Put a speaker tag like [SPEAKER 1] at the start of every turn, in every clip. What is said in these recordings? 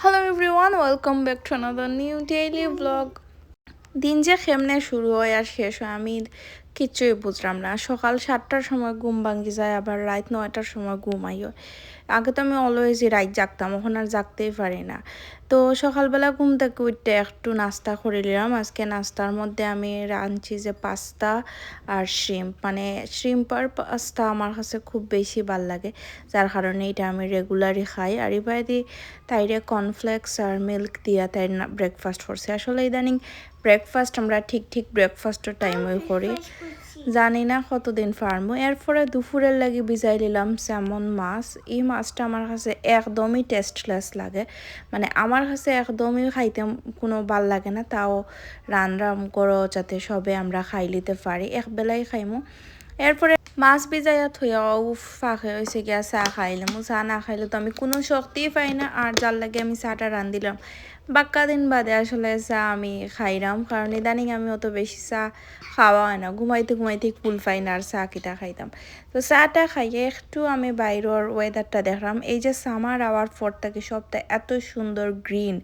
[SPEAKER 1] Hello everyone welcome back to another new daily blog দিন যে খেমনে শুরু হয় আর শেষ হয়, আমি কিচ্ছুই বুঝলাম না। সকাল সাতটার সময় ঘুম ভাঙ্গি যায়, আবার রাত নয়টার সময় ঘুম হয় আগে তো আমি অলওয়েজই রাত জাগতাম, এখন আর জাগতেই পারি না। তো সকালবেলা ঘুম থেকে উঠতে একটু নাস্তা করে নিলাম। আজকে নাস্তার মধ্যে আমি রাঁধছি যে পাস্তা আর শ্রিম্প মানে শ্রিম্প আর পাস্তা আমার কাছে খুব বেশি ভালো লাগে, যার কারণে এটা আমি রেগুলারই খাই। আর এবার তাইরে কর্নফ্লেক্স আর মিল্ক দিয়া তাই ব্রেকফাস্ট করছে। আসলে ইদানিং ব্রেকফাস্ট আমরা ঠিক ঠিক ব্রেকফাস্টের টাইমে করি। জানি না কতদিন ফার্মো এরপরে দুপুরের লাগে বিজাই নিলাম স্যামন মাছ। এই মাছটা আমার কাছে একদমই টেস্টলেস লাগে। মানে আমার কাছে একদমই খাইতে কোনো ভালো লাগে না, তাও রান রাম করো যাতে সবে আমরা খাই লিতে পারি একবেলাই খাইমু। এরপরে মাছ ভিজাইয়া থইয়া, উফ ফাঁকে হয়েছে গিয়া চাহ খাইলাম চাহ না খাইলে তো আমি কোনো শক্তিই পাই না, আর যার লাগে আমি চাহটা রান্ধিলাম। বাক্কা দিন বাদে আসলে চা আমি খাইলাম কারণ ইদানিং আমি অত বেশি চা খাওয়া হয় না। ঘুমাইতে ঘুমাইতে কুল পাই না আর চা কিটা খাইতাম। তো চাটা খাইয়ে একটু আমি বাইরের ওয়েদারটা দেখলাম। এই যে সামার আওয়ার পর থেকে সবটা এত সুন্দর গ্রিন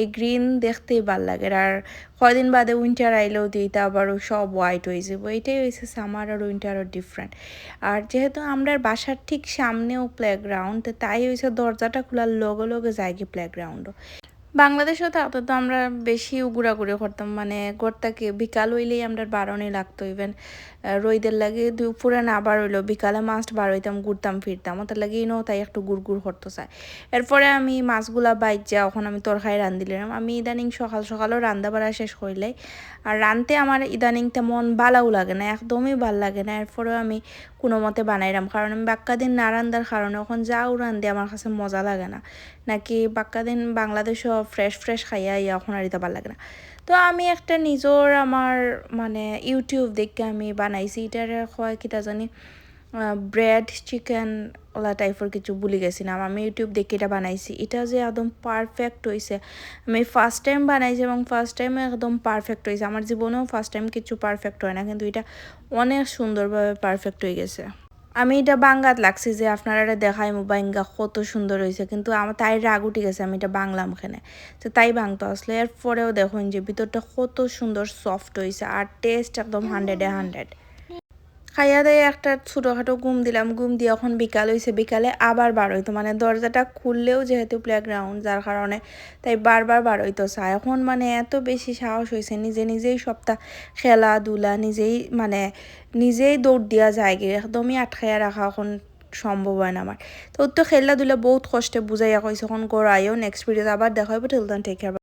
[SPEAKER 1] এই গ্রিন দেখতেই ভালো লাগে। আর কয়দিন বাদে উইন্টার আইলেও দিইতে আবার সব হোয়াইট হয়ে যাব এটাই হয়েছে সামার আর উইন্টারও ডিফারেন্ট আর যেহেতু আমরা বাসার ঠিক সামনেও প্লেগ্রাউন্ড তাই হয়েছে দরজাটা খোলার লগে লগে যায় কি প্লেগ্রাউন্ডও বাংলাদেশেও থাকতো তো আমরা বেশি ঘোরাঘুরি করতাম। মানে ঘরটাকে বিকাল হইলেই আমরা বারণই লাগতো ইভেন রইদের লাগে দুপুরে না বার হইল বিকালে মাছ বার হইতাম, ঘুরতাম, ফিরতাম। ওটার লাগে ইনো তাই একটু গুড় গুড় করতে চাই এরপরে আমি মাছগুলা বাইর যা ওখানে আমি তরকারি রান্ধিলাম আমি ইদানিং সকাল সকালও রান্না বাড়া শেষ করলে আর রানতে আমার ইদানিং তেমন বালাও লাগে না, একদমই ভালো লাগে না। এরপরেও আমি কোনো মতে বানাইলাম কারণ আমি বাক্কা দিন না রান্দার কারণে এখন যাও রান্ধে আমার কাছে মজা লাগে না। নাকি বাক্কা দিন বাংলাদেশও ফ্রেশ ফ্রেশ খাইয়া ইয়া এখন আর ভালো লাগে না। তো আমি একটা নিজর আমার মানে ইউটিউব দেখে আমি বানাইছি। এটার হয় কিটা জানি ব্রেড চিকেন ওলা টাইপের কিছু ভুলে গেছিলাম আমি ইউটিউব দেখে এটা বানাইছি। এটা যে একদম পারফেক্ট হয়েছে আমি ফার্স্ট টাইম বানাইছি এবং ফার্স্ট টাইমে একদম পারফেক্ট হয়েছে আমার জীবনেও ফার্স্ট টাইম কিছু পারফেক্ট হয় না। কিন্তু এটা অনেক সুন্দরভাবে পারফেক্ট হয়ে গেছে। আমি এটা বাংলাত লাগছি যে আপনারা এটা দেখাই বাঙ্গা কত সুন্দর হয়েছে কিন্তু আমার তাই রাগ উঠে গেছে আমি এটা বাংলাম এখানে তো তাই বাংতো আসলে। এরপরেও দেখুন যে ভিতরটা কত সুন্দর সফট হয়েছে আর টেস্ট একদম হান্ড্রেডে হান্ড্রেড খাইয়া দিয়ে একটা ছোটোখাটো ঘুম দিলাম। ঘুম দিয়ে এখন বিকাল হয়েছে বিকালে আবার বার হইতো। মানে দরজাটা খুললেও যেহেতু প্লেগ্রাউন্ড যার কারণে তাই বারবার বার হইতো চা এখন মানে এত বেশি সাহস হয়েছে নিজে নিজেই সবটা খেলাধুলা, নিজেই মানে নিজেই দৌড় দিয়া যায় গে একদমই আটকাইয়া রাখা এখন সম্ভব হয় না আমার। তো তো খেলাধুলা বহুত কষ্টে বুঝাইয়া কইছে, এখন করাইও নেক্সট ভিডিওতে আবার দেখা হবে কেয়ার